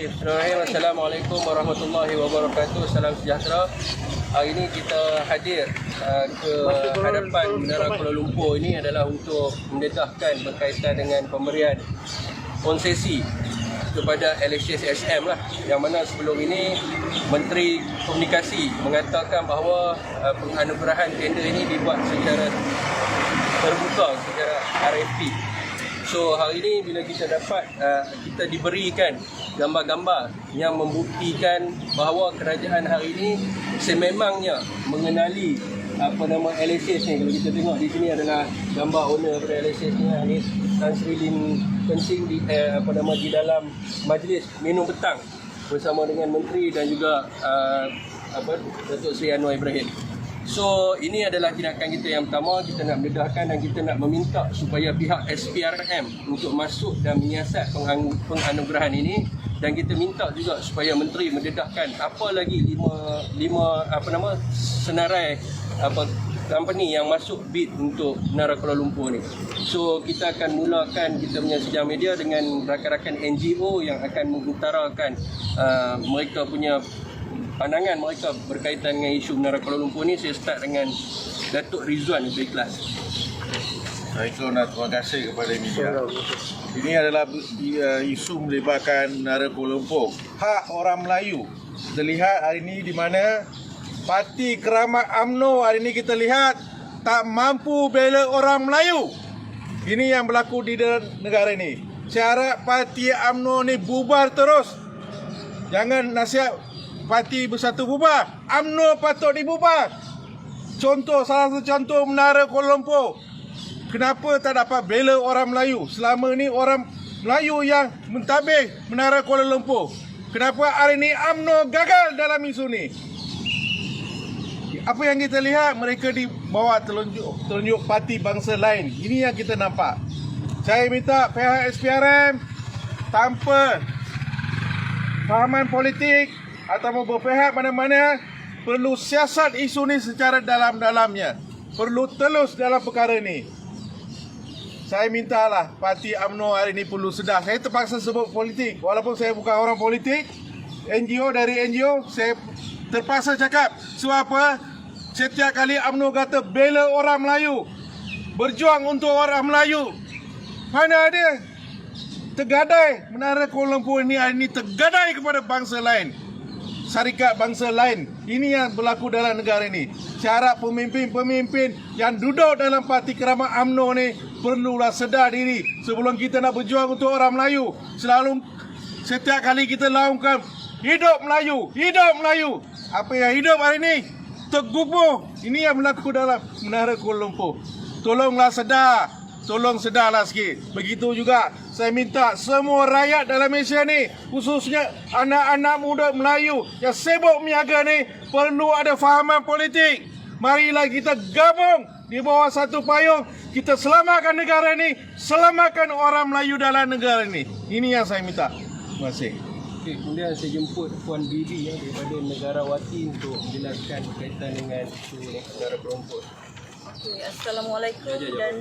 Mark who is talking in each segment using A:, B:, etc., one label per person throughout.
A: Bismillahirrahmanirrahim. Assalamualaikum warahmatullahi wabarakatuh. Salam sejahtera. Hari ini kita hadir uh, ke hadapan Menara Kuala Lumpur ini adalah untuk mendedahkan berkaitan dengan pemberian konsesi kepada LHS SM lah yang mana sebelum ini Menteri Komunikasi mengatakan bahawa uh, penganugerahan tender ini dibuat secara terbuka secara RFP So hari ini bila kita dapat uh, kita diberikan gambar-gambar yang membuktikan bahawa kerajaan hari ini sememangnya mengenali apa nama LSS ni. Kalau kita tengok di sini adalah gambar owner daripada LSS ni ni Tan Sri Lim kencing di eh, apa nama di dalam majlis minum petang bersama dengan menteri dan juga uh, apa Datuk Seri Anwar Ibrahim. So ini adalah tindakan kita yang pertama. Kita nak mendedahkan dan kita nak meminta supaya pihak SPRM untuk masuk dan menyiasat penganugerahan ini dan kita minta juga supaya menteri mendedahkan apa lagi lima lima apa nama senarai apa company yang masuk bid untuk Menara Kuala Lumpur ni. So kita akan mulakan kita punya sidang media dengan rakan-rakan NGO yang akan mengutarakan uh, mereka punya pandangan mereka berkaitan dengan isu Menara Kuala Lumpur ni saya start dengan Datuk Rizwan lebih ikhlas.
B: Dan terima kasih kepada media. Ini adalah uh, isu melibatkan Menara Kuala Lumpur. Hak orang Melayu. Kita lihat hari ini di mana Parti Keramat AMNO hari ini kita lihat tak mampu bela orang Melayu. Ini yang berlaku di negara ini. Saya harap Parti AMNO ni bubar terus. Jangan nasihat Parti Bersatu bubar. AMNO patut dibubar. Contoh, salah satu contoh Menara Kuala Lumpur. Kenapa tak dapat bela orang Melayu? Selama ni orang Melayu yang mentadbir Menara Kuala Lumpur. Kenapa hari ini AMNO gagal dalam isu ni? Apa yang kita lihat mereka dibawa telunjuk telunjuk parti bangsa lain. Ini yang kita nampak. Saya minta pihak SPRM tanpa fahaman politik atau berpihak mana-mana perlu siasat isu ni secara dalam-dalamnya. Perlu telus dalam perkara ini. Saya mintalah parti AMNO hari ini perlu sedar. Saya terpaksa sebut politik. Walaupun saya bukan orang politik. NGO dari NGO. Saya terpaksa cakap. Sebab apa? Setiap kali AMNO kata bela orang Melayu. Berjuang untuk orang Melayu. Mana ada? Tergadai. Menara Kuala Lumpur ini hari ini tergadai kepada bangsa lain syarikat bangsa lain. Ini yang berlaku dalam negara ini. Harap pemimpin-pemimpin yang duduk dalam parti keramat AMNO ni perlulah sedar diri sebelum kita nak berjuang untuk orang Melayu. Selalu setiap kali kita laungkan hidup Melayu, hidup Melayu. Apa yang hidup hari ini tergugur. Ini yang berlaku dalam Menara Kuala Lumpur. Tolonglah sedar. Tolong sedarlah sikit. Begitu juga saya minta semua rakyat dalam Malaysia ni khususnya anak-anak muda Melayu yang sibuk meniaga ni perlu ada fahaman politik. Marilah kita gabung di bawah satu payung kita selamatkan negara ni, selamatkan orang Melayu dalam negara ni. Ini yang saya minta. Terima kasih.
A: Okay, kemudian saya jemput Puan Bibi ya, daripada Negara Wati untuk menjelaskan berkaitan dengan isu Kuala Lumpur.
C: Okay, Assalamualaikum dan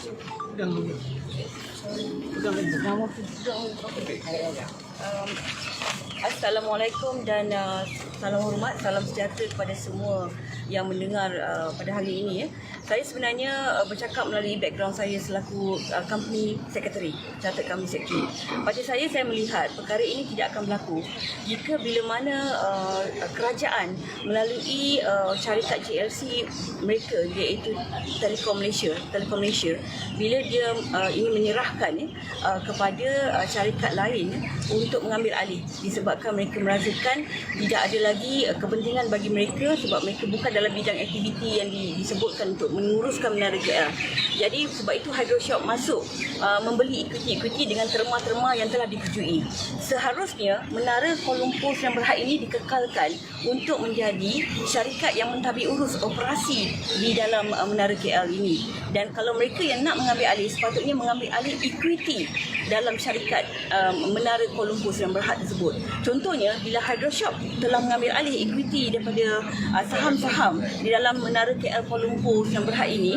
C: 그다음에뭐잘못 된. Assalamualaikum dan uh, salam hormat, salam sejahtera kepada semua yang mendengar uh, pada hari ini ya. Saya sebenarnya uh, bercakap melalui background saya selaku uh, company secretary, chartered company secretary. Pada saya saya melihat perkara ini tidak akan berlaku jika bila mana uh, kerajaan melalui uh, syarikat JLC mereka iaitu Telekom Malaysia, Telekom Malaysia bila dia uh, ingin menyerahkan ya, uh, kepada uh, syarikat lain ya, untuk mengambil alih disebabkan mereka merasakan tidak ada lagi uh, kepentingan bagi mereka sebab mereka bukan dalam bidang aktiviti yang di, disebutkan untuk menguruskan menara KL. Jadi sebab itu Hydroshop masuk uh, membeli ikuti-ikuti dengan terma-terma yang telah dikejui. Seharusnya menara Kuala Lumpur yang berhad ini dikekalkan untuk menjadi syarikat yang mentadbir urus operasi di dalam uh, menara KL ini. Dan kalau mereka yang nak mengambil alih sepatutnya mengambil alih ikuti dalam syarikat menara Kuala Lumpur Lumpur Sdn Bhd tersebut. Contohnya bila Hydroshop telah mengambil alih equity daripada uh, saham-saham di dalam menara KL Kuala Lumpur Sdn Bhd ini,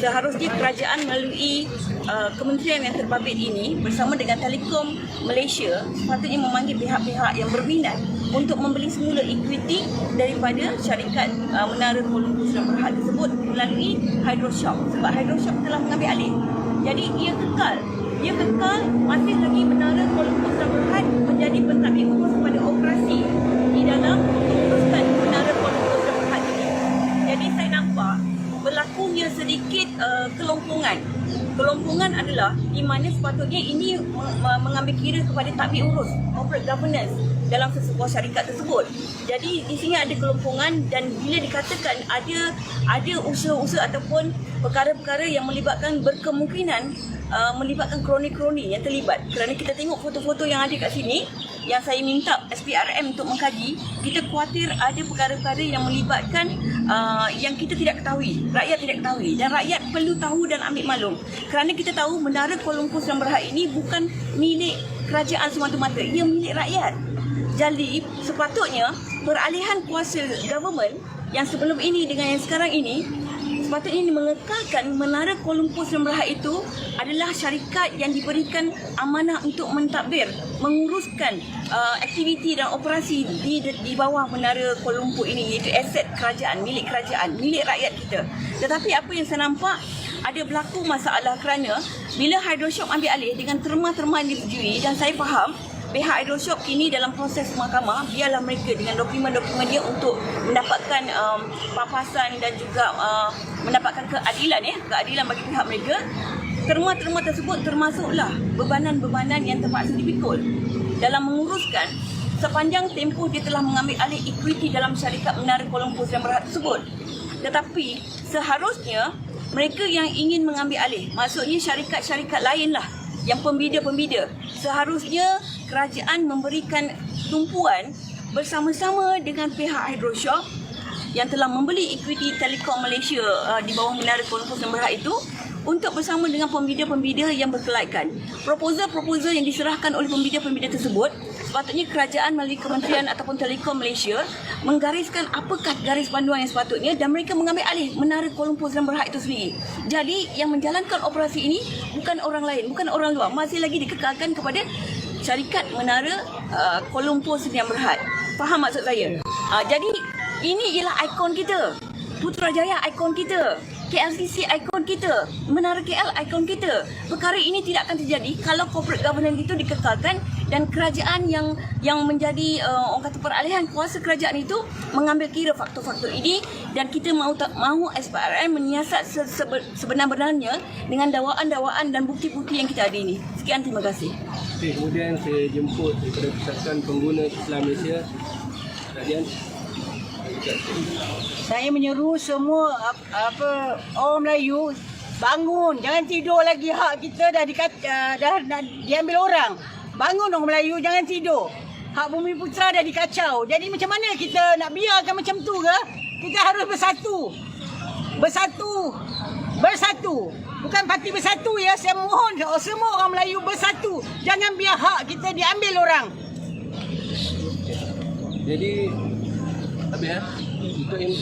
C: seharusnya kerajaan melalui uh, kementerian yang terbabit ini bersama dengan Telekom Malaysia sepatutnya memanggil pihak-pihak yang berminat untuk membeli semula equity daripada syarikat uh, Menara Kuala Lumpur Sdn Bhd tersebut melalui Hydroshop sebab Hydroshop telah mengambil alih. Jadi ia kekal. Ia kekal masih lagi Menara Sdn Bhd menjadi pentadbir urus pada operasi di dalam menguruskan Menara Sdn Bhd ini. Jadi saya nampak berlakunya sedikit uh, kelompongan. Kelompongan adalah di mana sepatutnya ini me- me- mengambil kira kepada tadbir urus corporate governance dalam sesebuah syarikat tersebut. Jadi di sini ada kelompongan dan bila dikatakan ada ada usaha-usaha ataupun perkara-perkara yang melibatkan berkemungkinan uh, melibatkan kroni-kroni yang terlibat. Kerana kita tengok foto-foto yang ada kat sini yang saya minta SPRM untuk mengkaji, kita khawatir ada perkara-perkara yang melibatkan uh, yang kita tidak ketahui, rakyat tidak ketahui dan rakyat perlu tahu dan ambil maklum. Kerana kita tahu Menara Kuala Lumpur Sdn Bhd ini bukan milik kerajaan semata-mata, ia milik rakyat. Jadi sepatutnya peralihan kuasa government yang sebelum ini dengan yang sekarang ini sepatutnya ini mengekalkan Menara Kuala Lumpur Bhd itu adalah syarikat yang diberikan amanah untuk mentadbir, menguruskan uh, aktiviti dan operasi di di bawah Menara Kuala Lumpur ini iaitu aset kerajaan, milik kerajaan, milik rakyat kita. Tetapi apa yang saya nampak ada berlaku masalah kerana bila Hydroshop ambil alih dengan terma-terma yang disetujui dan saya faham pihak Hydroshop kini dalam proses mahkamah biarlah mereka dengan dokumen-dokumen dia untuk mendapatkan um, papasan dan juga uh, mendapatkan keadilan ya keadilan bagi pihak mereka. Terma-terma tersebut termasuklah bebanan-bebanan yang terpaksa dipikul. Dalam menguruskan sepanjang tempoh dia telah mengambil alih equity dalam syarikat Menara Lumpur Sdn Bhd tersebut. Tetapi seharusnya mereka yang ingin mengambil alih maksudnya syarikat-syarikat lain lah yang pembida-pembida seharusnya kerajaan memberikan tumpuan bersama-sama dengan pihak Hydroshop yang telah membeli equity Telekom Malaysia uh, di bawah Menara Kuala Lumpur Bhd itu untuk bersama dengan pembida-pembida yang berkelaikan. Proposal-proposal yang diserahkan oleh pembida-pembida tersebut sepatutnya kerajaan melalui kementerian ataupun Telekom Malaysia menggariskan apakah garis panduan yang sepatutnya dan mereka mengambil alih Menara Kuala Lumpur Sdn Bhd itu sendiri. Jadi yang menjalankan operasi ini bukan orang lain, bukan orang luar, masih lagi dikekalkan kepada syarikat Menara uh, Kuala Lumpur Sdn Bhd. Faham maksud saya? Uh, jadi ini ialah ikon kita. Putrajaya ikon kita. KLCC ikon kita. Menara KL ikon kita. Perkara ini tidak akan terjadi kalau corporate governance itu dikekalkan dan kerajaan yang yang menjadi uh, orang kata peralihan kuasa kerajaan itu mengambil kira faktor-faktor ini dan kita mahu tak mahu SPRM menyiasat se- sebe- sebenar-benarnya dengan dakwaan-dakwaan dan bukti-bukti yang kita ada ini. Sekian terima kasih.
A: Okay, kemudian saya jemput daripada Persatuan Pengguna Islam Malaysia. Radian.
D: Saya menyeru semua ap- apa orang Melayu bangun jangan tidur lagi. Hak kita dah dikat, uh, dah, dah diambil orang. Bangun orang Melayu jangan tidur. Hak bumi putra dah dikacau. Jadi macam mana kita nak biarkan macam tu ke? Kita harus bersatu. Bersatu. Bersatu. Bukan parti bersatu ya. Saya mohon semua orang Melayu bersatu. Jangan biar hak kita diambil orang.
A: Jadi habis ya? Untuk yang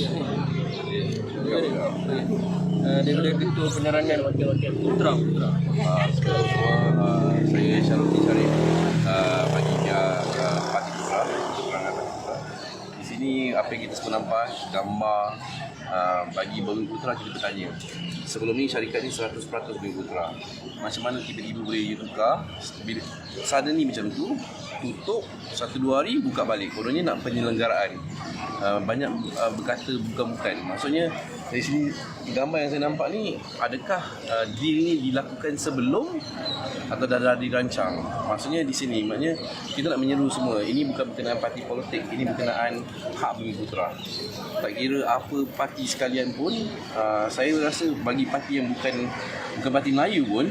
A: Uh, daripada Ketua Penerangan Wakil-Wakil Putra Putra.
E: semua uh, saya Syarul Syarif uh, bagi Parti Putra Perangan Parti Putra di sini apa yang kita semua nampak gambar uh, bagi Bumi Putra kita bertanya sebelum ni syarikat ni 100% Bumi Putra. Macam mana tiba-tiba boleh tukar? Bila suddenly macam tu tutup satu dua hari buka balik. Kononnya nak penyelenggaraan. Uh, banyak uh, berkata bukan-bukan. Maksudnya dari sini gambar yang saya nampak ni adakah uh, deal ni dilakukan sebelum atau dah, dah dirancang? Maksudnya di sini maknanya kita nak menyeru semua. Ini bukan berkenaan parti politik ini berkenaan hak bumi putra tak kira apa parti sekalian pun uh, saya rasa bagi parti yang bukan bukan parti Melayu pun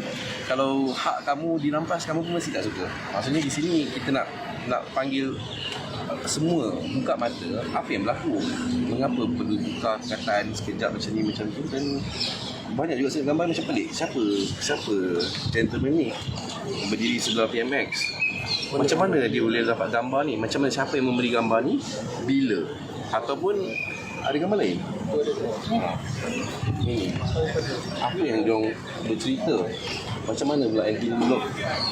E: kalau hak kamu dirampas kamu pun mesti tak suka. Maksudnya di sini kita nak nak panggil semua buka mata apa yang berlaku mengapa perlu buka perkataan sekejap macam ni macam tu dan banyak juga saya gambar macam pelik siapa siapa gentleman ni berdiri sebelah PMX Macam mana dia boleh dapat gambar ni? Macam mana siapa yang memberi gambar ni? Bila? Ataupun ada gambar lain? Ini. Apa yang diorang bercerita? Macam mana pula Anthony Bullock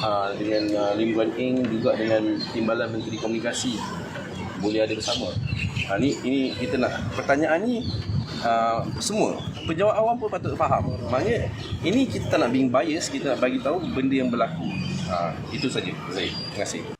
E: uh, dengan uh, Lim Guan Eng juga dengan Timbalan Menteri Komunikasi boleh ada bersama. Ha, ni ini kita nak pertanyaan ni uh, semua penjawab awam pun patut faham. Maknanya ini kita tak nak being bias, kita nak bagi tahu benda yang berlaku. Ha, itu saja. Terima kasih.